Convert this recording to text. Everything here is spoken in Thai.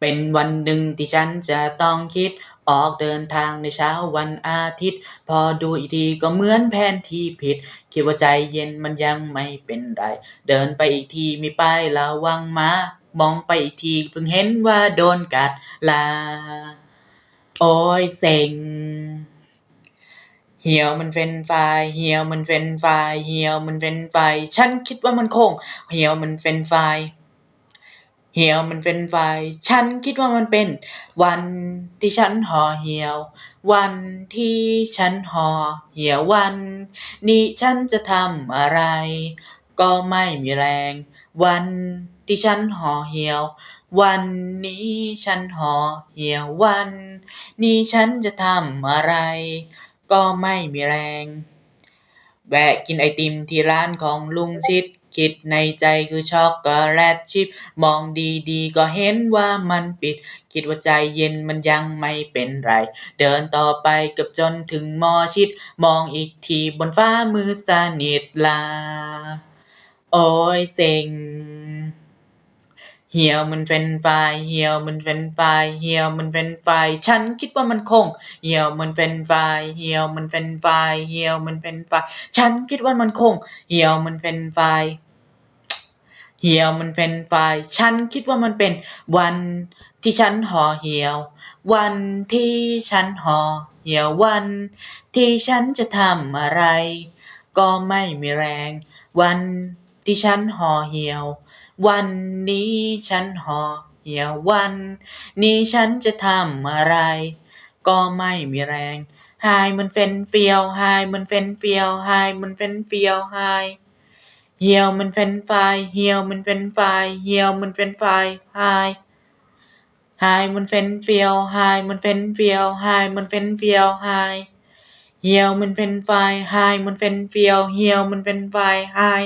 เป็นวันหนึ่งที่ฉันจะต้องคิด ออกเดินทางในเช้าวันอาทิตย์ พอดูอีกทีก็เหมือนแผนที่ผิด คิดว่าใจเย็นมันยังไม่เป็นไร เดินไปอีกทีมีป้ายระวังมามองไปอีกทีเพิ่งเห็นว่าโดนกัดลา โอ๊ยเซ็งเหี่ยวมันเฟรนช์ฟรายเหี่ยวมันเฟรนช์ฟรายเหี่ยวมันเฟรนช์ฟรายฉันคิดว่ามันคง เหี่ยวมันเฟรนช์ฟราย เหี่ยวมันเฟรนช์ฟฉันคิดว่ามันเป็น วันที่ฉันห่อเหี่ยว วันที่ฉันห่อเหี่ยววัน นี้ฉันจะทำอะไร ก็ไม่มีแรง วันที่ฉันห่อเหี่ยว วันนี้ฉันห่อเหี่ยววัน นี้ฉันจะทำอะไร ก็ไม่มีแรง แวะกินไอติมที่ร้านของลุงชิด คิดในใจคือช็อกโกแลตชิพมองดีๆ ก็เห็นว่ามันปิด คิดว่าใจเย็นมันยังไม่เป็นไร เดินต่อไปเกือบจนถึงมอชิด มองอีกทีบนฟ้ามือสนิทลา โอ้ยเซ็ง เหี่ยวมันเฟรนช์ฟรายเหี่ยวมันเฟรนช์ฟรายเหี่ยวมันเฟรนช์ฟรายฉันคิดว่ามันคง เหี่ยวมันเฟรนช์ฟรายเหี่ยวมันเฟรนช์ฟรายเหี่ยวมันเฟรนช์ฟรายฉันคิดว่ามันคง เหี่ยวมันเฟรนช์ฟรายเหี่ยวมันเฟรนช์ฟรายฉันคิดว่ามันเป็นวันที่ฉันห่อเหี่ยว วันที่ฉันห่อเหี่ยววัน ที่ฉันจะทำอะไร ก็ไม่มีแรง วัน ที่ฉันห่อเหี่ยว วันนี้ฉันห่อเหี่ยววัน นี้ฉันจะทำอะไร ก็ไม่มีแรงหายมือนเฟรนเฟียวหายมือนเฟรนเฟียวหายมือนเฟรนเฟียวหายเหี่ยวมือนเฟรนช์ฟเหี่ยวมือนเฟรนช์ฟเหี่ยวมือนเฟรนช์ฟหายหายมือนเฟรนเฟียวหายมือนเฟรนเฟียวหายมือนเฟรนเฟียวหายเหี่ยวมือนเฟรนช์ฟหายมือนเฟรนเฟียวเหี่ยวมือนเฟรนช์ฟหาย